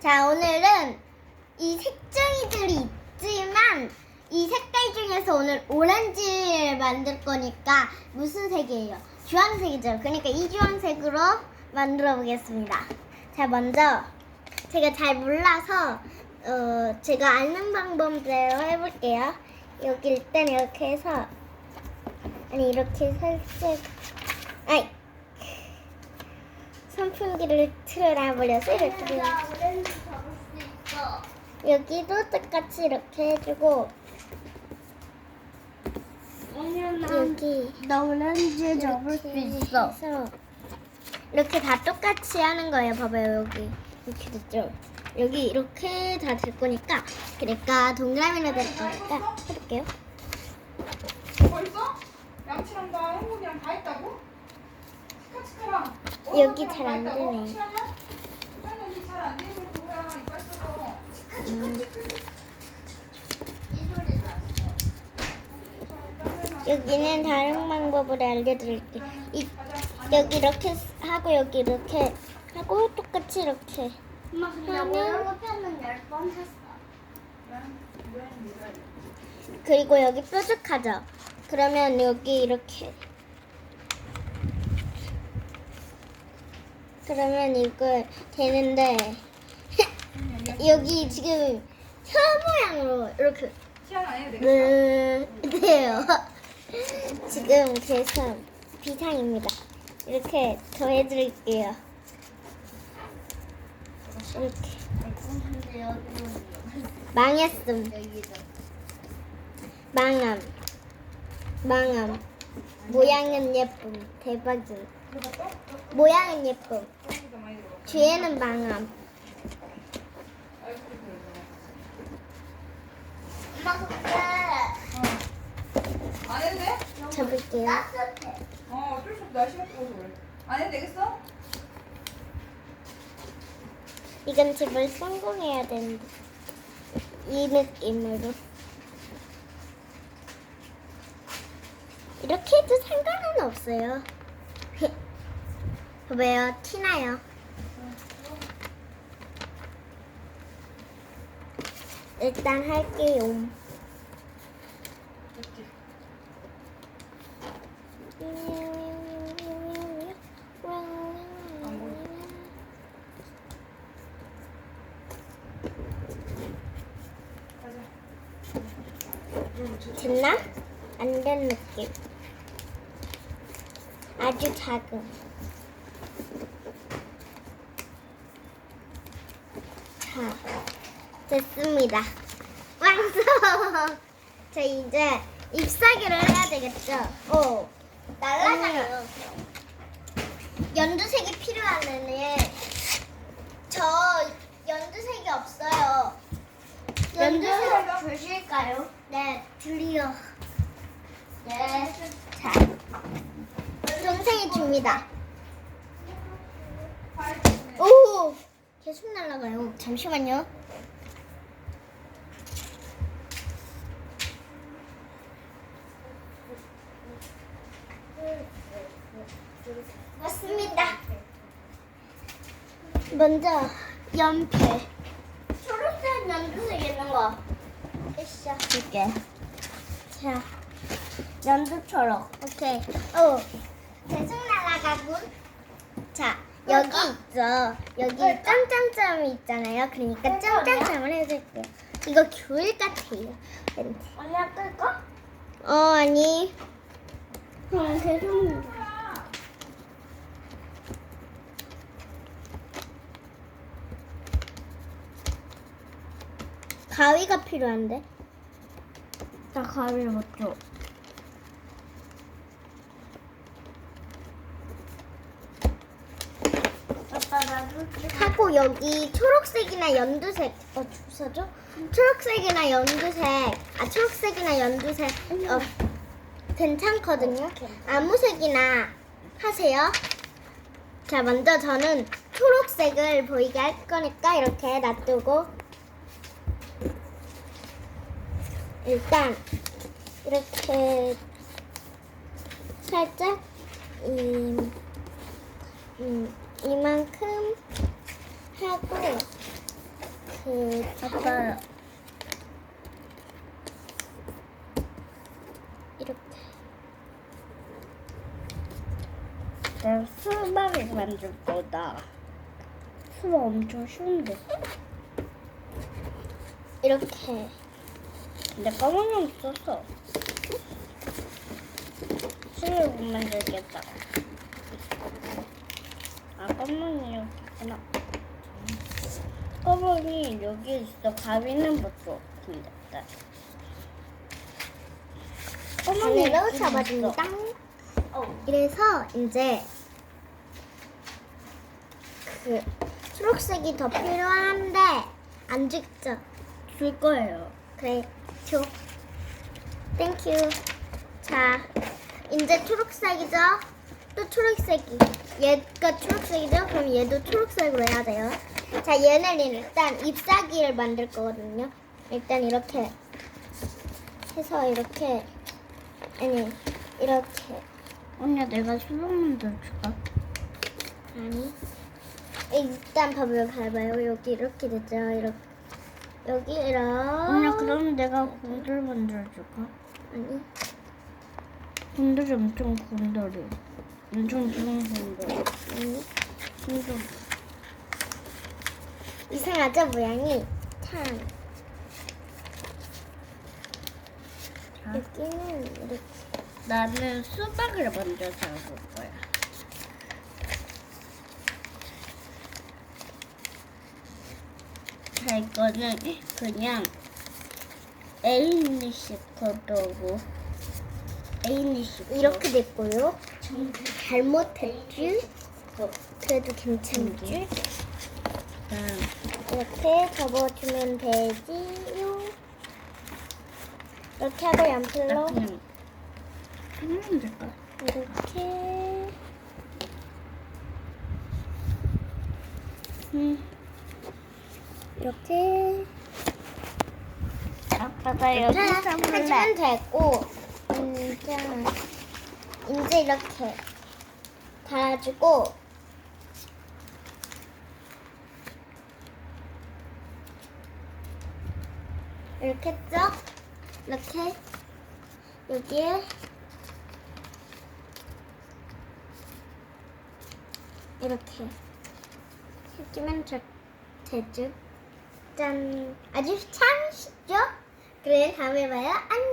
자, 오늘은 이 색종이들이 있지만 이 색깔 중에서 오늘 오렌지를 만들 거니까 무슨 색이에요? 주황색이죠. 그러니까 이 주황색으로 만들어 보겠습니다. 자, 먼저 제가 잘 몰라서 어, 제가 아는 방법대로 해볼게요. 여기 일단 이렇게 해서 아니 이렇게 살짝 아이 선풍기를 틀어버려서 이렇게 잡을 수 있어. 여기도 똑같이 이렇게 해주고 여기 나 오렌지 잡을 수 이렇게 있어. 해서 이렇게 다 똑같이 하는 거예요. 봐봐요 여기 이렇게 됐죠. 여기 이렇게 다 될 거니까 그러니까 동그라미로 될 거니까 해볼게요. 벌써? 양치랑과 행복이랑 다 했다고? 여기 잘 안 되네. 음, 이 소리 났어. 여기는 다른 방법을 알려드릴게요. 이, 여기 이렇게 하고 여기 이렇게 하고 똑같이 이렇게 엄마 근데 오늘 편은. 그리고 여기 뾰족하죠. 그러면 여기 이렇게 그러면 이거 되는데 여기 지금 혀 모양으로 이렇게 안 해도 되겠어? 네, 돼요. 지금 그래서 비상입니다. 이렇게 더해드릴게요. 이렇게 근데 여기는 망했음. 망함. 망함. 모양은 예쁨. 대박임. 모양은 예쁨. 뒤에는 망함. 엄마 근데 안 해도 돼? 접을게요. 따뜻해. 어 어쩔 수 없어 날씨가 더워서 그래 안 해도 되겠어? 이건 집을 성공해야 되는데. 이 느낌으로. 이렇게 해도 상관은 없어요. 봐봐요. 티나요. 일단 할게요. 됐나? 안 된 느낌. 아주 작은. 자, 됐습니다. 완성! 저 이제 잎사귀를 해야 되겠죠? 오, 날라가요. 연두색이 필요하면은 저 연두색이 없어요. 연두색 주실까요? 네, 드리요. 네. 자, 동생이 줍니다. 오, 계속 날아가요. 잠시만요. 왔습니다. 먼저 연필. 초록색 연두색 있는 거. 으쌰. 줄게. 자, 연두 초록. 오케이. 오, 계속 날아가군. 자, 여기 있죠. 여기 점점점이 있잖아요. 그러니까 점점점을 해줄게요. 이거 귤 같아요. 왠지. 언니가 끌까? 어, 아니. 가위가 필요한데? 나 가위를 못 줘. 아빠 나도 하고 여기 초록색이나 연두색 어 주사죠? 초록색이나 연두색 아 초록색이나 연두색 어 괜찮거든요. 아무 색이나 하세요. 자 먼저 저는 초록색을 보이게 할 거니까 이렇게 놔두고 일단 이렇게 살짝 이, 음, 이만큼 하고 이렇게 아빠 이렇게 내가 수박을 만들 거다. 수박 엄청 쉬운데. 이렇게 근데 까만 썼어. 수를 못 만들겠다. 아, 까만이 여기 있구나. 까만이 여기 있어. 가위는 못 줘. 근데. 네. 바늘로 여기 잡아줍니다. 어. 이래서 이제 그 초록색이 더 필요한데 안 죽죠? 줄 거예요. 그래, 줘. 땡큐. 자, 이제 초록색이죠? 또 초록색이. 얘가 초록색이죠? 그럼 얘도 초록색으로 해야 돼요. 자, 얘는 일단 잎사귀를 만들 거거든요. 일단 이렇게 해서 이렇게 아니 이렇게 언니야, 내가 수박 만들어줄까? 아니 일단 밥을 가봐요. 여기 이렇게 됐죠? 이렇게 여기 이렇게 언니야, 그럼 내가 곤돌 만들어줄까? 아니 곤돌이 엄청 곤돌이. 엄청 좋은 곤돌. 아니 곤돌. 이상하죠 모양이 참 자, 여기는 이렇게 나는 수박을 먼저 잡을 거야. 자, 이거는 그냥 에이니시 거더고 에이니시 이렇게 됐고요. 잘못했지? 그래도 괜찮지? 이렇게 접어주면 되지요. 이렇게 하고 나 연필로 하면 될까? 이렇게 음, 이렇게 아빠 나 이렇게 여기서 하시면 볼래. 되고 이제 이제 이렇게 달아주고 이렇게 했죠? 이렇게 여기에 이렇게 해주면 저- 되죠? 짠 아주 참 쉽죠? 그래 다음에 봐요 안녕